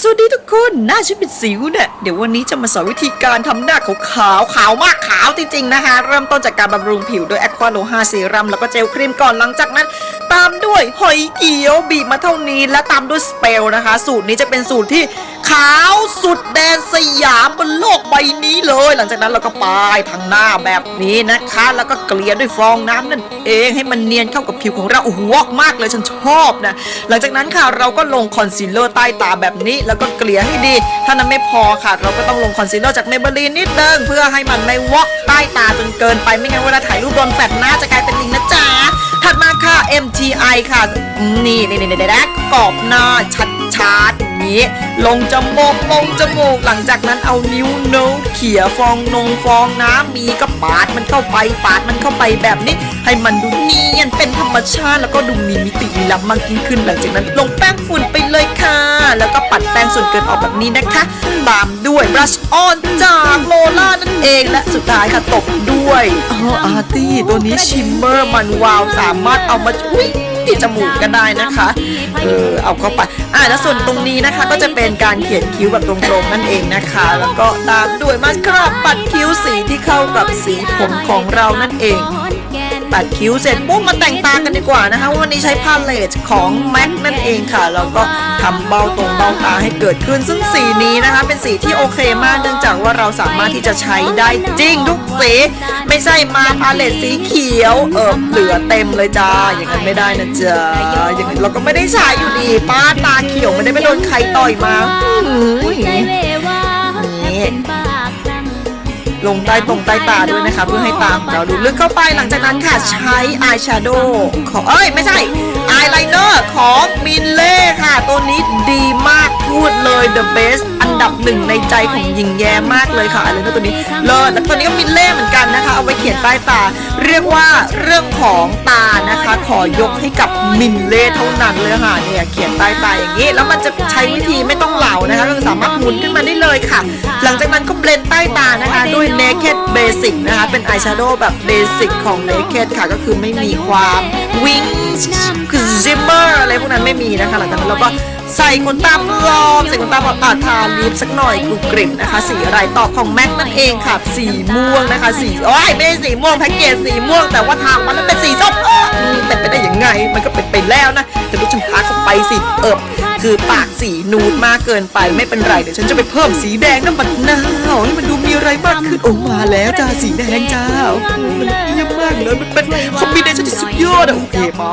สวัสดีทุกคนหน้าฉันเป็นสิวเนี่ยเดี๋ยววันนี้จะมาสอนวิธีการทำหน้าขาวขาวขาวมากขาวจริงๆนะคะ เริ่มต้นจากการบำรุงผิวด้วยแอคควาโลฮาเซรั่มแล้วก็เจลครีมก่อนหลังจากนั้น หอยเกี๊ยวบีบมาเท่านี้และตามด้วยสเปลนะคะ สูตรนี้จะเป็นสูตรที่ขาวสุดแดนสยามบนโลกใบนี้เลย หลังจากนั้นเราก็ปายทางหน้าแบบนี้นะคะ แล้วก็เกลี่ยด้วยฟองน้ำนั่นเองให้มันเนียนเข้ากับผิวของเราโอ้โหวอกมากเลยฉันชอบนะ หลังจากนั้นค่ะเราก็ลงคอนซีลเลอร์ใต้ตาแบบนี้ แล้วก็เกลี่ยให้ดี ถ้านั้นไม่พอค่ะ เราก็ต้องลงคอนซีลเลอร์จากเมเบลีนนิดนึงเพื่อให้มันไม่วอกใต้ตาจนเกินไปไม่งั้นเวลาถ่ายรูปโดนแฟลชหน้าจะกลาย MTI ค่ะ นี่นี่นี่นี่นี่กรอบหน้าชัดชาดอย่างนี้ ลงจมูกลงจมูกหลังจากนั้นเอานิ้วโน้ตเขี่ยฟองนงฟองน้ำมีก็ปาดมันเข้าไปปาดมันเข้าไปแบบนี้ ให้มันดูเนียนเป็นธรรมชาติแล้วก็ดูมีมิติมีลักษณ์มากยิ่งขึ้น หลังจากนั้นลงแป้งฝุ่นไปเลยค่ะ แล้วก็ปัดแป้งส่วนเกินออกแบบนี้นะคะ ตามด้วยบรัชออนจากโลล่านั่นเองและสุดท้ายค่ะตบด้วย อ๋ออาร์ตี้ตัวนี้ชิมเมอร์มันวาวสามารถเอามาช่วยที่จมูกก็ได้นะคะ เออ เอาเข้าไป อ่าแล้วส่วนตรงนี้นะคะ ก็จะเป็นการเขียนคิ้วแบบตรงๆนั่นเองนะคะ แล้วก็ตามด้วยมาสคาราปัดคิ้วสีที่เข้ากับสีผมของเรานั่นเอง ตัดคิ้วเสร็จปุ๊บมาแต่งตากันดีกว่านะคะ วันนี้ใช้พาเลตของ MAC นั่นเองค่ะแล้วก็ทำเบ้าตรงเบ้าตาให้เกิดขึ้น ซึ่งสีนี้นะคะ เป็นสีที่โอเคมากเนื่องจากว่าเราสามารถที่จะใช้ได้จริงทุกสีไม่ใช่มาพาเลตสีเขียวเออเหลือเต็มเลยจ้าอย่างนั้นไม่ได้นะจ๊ะอย่างนั้นเราก็ไม่ได้ใช้อยู่ดีป้าตาเขียวไม่ได้ไปโดนใครต่อยมาอื้อหือ ลงใต้ตรงใต้ตาด้วยนะคะ เพื่อให้ตาของเราดูลึกเข้าไปหลังจากนั้นค่ะใช้อายแชโดว์ของเอ้ย ไม่ใช่อายไลเนอร์ของมินเล่ค่ะ ตัวนี้ดีมาก พูดเลย the best อันดับหนึ่งในใจของหญิงแย้มากเลยค่ะอายไลเนอร์ตัวนี้เลิศแล้วตัวนี้ก็มินเล่เหมือนกันนะคะ เอาไว้เขียนใต้ตา เรียกว่าเรื่องของตานะคะ ขอยกให้กับมินเล่เท่านั้นเลยค่ะเนี่ยเขียนใต้ตาอย่างนี้ แล้วมันจะใช้วิธีไม่ต้องเหลานะคะก็สามารถหมุนขึ้นมาได้เลยค่ะ หลังจากนั้นก็เบลนใต้ตานะคะ ด้วย Naked Basic นะคะ เป็นอายแชโดว์แบบเบสิกของ Naked ค่ะก็คือไม่มีความวิงคือซิมเมอร์อะไรพวกนั้นไม่มีนะคะหลังจากนั้นเราก็ ใส่ขนตาปลอมใส่ขนตาปลอมอะทาลิปสักหน่อยกรุบกริบนะคะ สีอะไรตอบของแม็กนั่นเองค่ะ สีม่วงนะคะ สีโอ้ยไม่ใช่สีม่วงแพ็กเกจสีม่วงแต่ว่าทางมันนั้นเป็นสีส้มเออเป็นไปได้ยังไง มันก็เป็นไปแล้วนะแต่ดูฉันทาเข้าไปสิเอิบคือปากสีนูดมากเกินไปไม่เป็นไรเดี๋ยวฉันจะไปเพิ่มสีแดงน้ำมันนาวให้มันดูมีอะไรมากขึ้นโอ้มาแล้วจ้าสีแดงจ้าโอ้มันเยี่ยมมากเลยมันเป็นคอมบิเนชันที่สุดยอดอะโอเคปะ